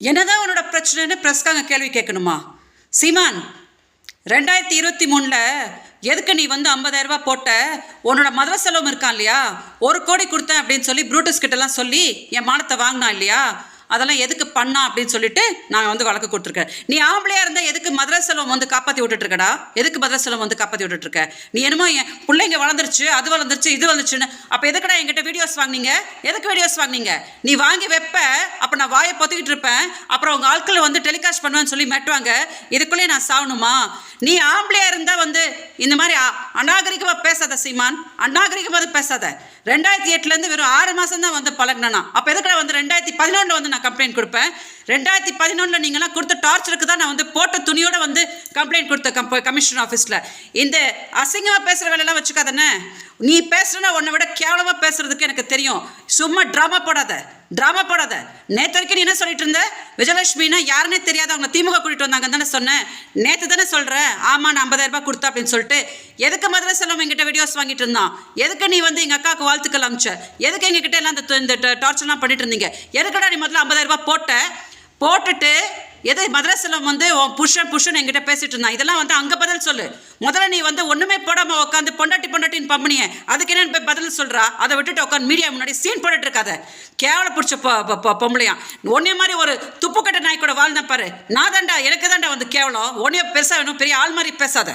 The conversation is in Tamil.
என்னதான் உன்னோட பிரச்சனைன்னு பிரஸ்காங்க கேள்வி கேட்கணுமா? சீமான் ரெண்டாயிரத்தி இருபத்தி மூணில் எதுக்கு நீ வந்து ஐம்பதாயிரரூபா போட்ட? உன்னோட மதுர செலவும் இருக்கான் இல்லையா? ஒரு கோடி கொடுத்தேன் அப்படின்னு சொல்லி ப்ரூட்டஸ் கிட்டலாம் சொல்லி என் மானத்தை வாங்கினான் இல்லையா? அதெல்லாம் எதுக்கு பண்ணா அப்படின்னு சொல்லிட்டு நான் வந்து வழக்கு கொடுத்துருக்கேன். நீ ஆம்பளையாக இருந்தால் எதுக்கு மதுரை செல்வம் வந்து காப்பாற்றி விட்டுட்டுருக்கடா? எதுக்கு மதுரை செல்வம் வந்து காப்பாற்றி விட்டுட்டுருக்க? நீ என்னமோ என் பிள்ளைங்க வளர்ந்துருச்சு அது வளர்ந்துருச்சு இது வளர்ந்துச்சுன்னு அப்போ எதுக்குடா என்கிட்ட வீடியோஸ் வாங்குனீங்க? எதுக்கு வீடியோஸ் வாங்குனீங்க? நீ வாங்கி வைப்ப அப்போ நான் வாயை பொத்துக்கிட்டு இருப்பேன். அப்புறம் உங்கள் ஆட்களை வந்து டெலிகாஸ்ட் பண்ணுவேன்னு சொல்லி மெட்டுவாங்க இதுக்குள்ளேயே நான் சாகணுமா? நீ ஆம்பளையாக இருந்தால் வந்து இந்த மாதிரி அ- பேசாத சீமான் அநாகரிகமாக பேசாத. ரெண்டாயிரத்தி எட்டுலேருந்து வெறும் ஆறு மாதம் தான் வந்து பழகினா அப்போ எதுக்கு வந்து ரெண்டாயிரத்தி பதினொன்றில் வந்து நான் கம்ப்ளைண்ட் கொடுப்பேன்? ரெண்டாயிரத்தி பதினொன்றில் நீங்களாம் கொடுத்த டார்ச்சருக்கு தான் நான் வந்து போட்ட துணியோடு வந்து கம்ப்ளைண்ட் கொடுத்த கம்ப கமிஷன் ஆஃபீஸில் இந்த அசிங்கமாக பேசுகிற வேலையெல்லாம் வச்சுக்காதண்ணே. நீ பேசுறனா உன்னை விட கேவலமாக பேசுறதுக்கு எனக்கு தெரியும். சும்மா ட்ராமா போடாத. ட்ராமா போடாத. நேற்று வரைக்கும் நீ என்ன சொல்லிட்டு இருந்த? விஜயலட்சுமினா யாருன்னே தெரியாத அவங்க திமுக கூட்டிட்டு வந்தாங்கன்னு தானே சொன்னேன். நேற்று தானே சொல்கிறேன் ஆமாம் நான் 50000 ரூபாய் கொடுத்தா அப்படின்னு சொல்லிட்டு. எதுக்கு மதுரை செல்வம் எங்கிட்ட வீடியோஸ் வாங்கிட்டு இருந்தான்? எதுக்கு நீ வந்து எங்கள் அக்காவுக்கு வாழ்த்துக்கள் அமிச்ச எதுக்கு எங்ககிட்ட எல்லாம் இந்த இந்த டார்ச்சர்லாம் பண்ணிட்டு இருந்தீங்க? எதுக்கடா நீ முதல்ல 50000 ரூபாய் போட்ட? போட்டுட்டு எது மதுரை செல்வம் வந்து உன் புருஷன் புருஷன் என்கிட்ட பேசிட்டு இருந்தான். இதெல்லாம் வந்து அங்கே பதில் சொல்லு. முதல்ல நீ வந்து ஒன்றுமே போடாமல் உட்காந்து பொண்டாட்டி பொண்டாட்டின்னு பம்பனிய. அதுக்கு என்னென்னு போய் பதில் சொல்கிறா அதை விட்டுட்டு உட்காந்து மீடியா முன்னாடி சீன் போட்டுட்டு இருக்காத. கேவல பிடிச்ச பொம்பளையா. ஒன்னே மாதிரி ஒரு துப்புக்கட்ட நாய் கூட வாழ்ந்தேன் பாரு. நான் தான்டா எனக்கு தான்டா வந்து கேவலம். ஒன்னே பெருசாக வேணும் பெரிய ஆள் மாதிரி பேசாத.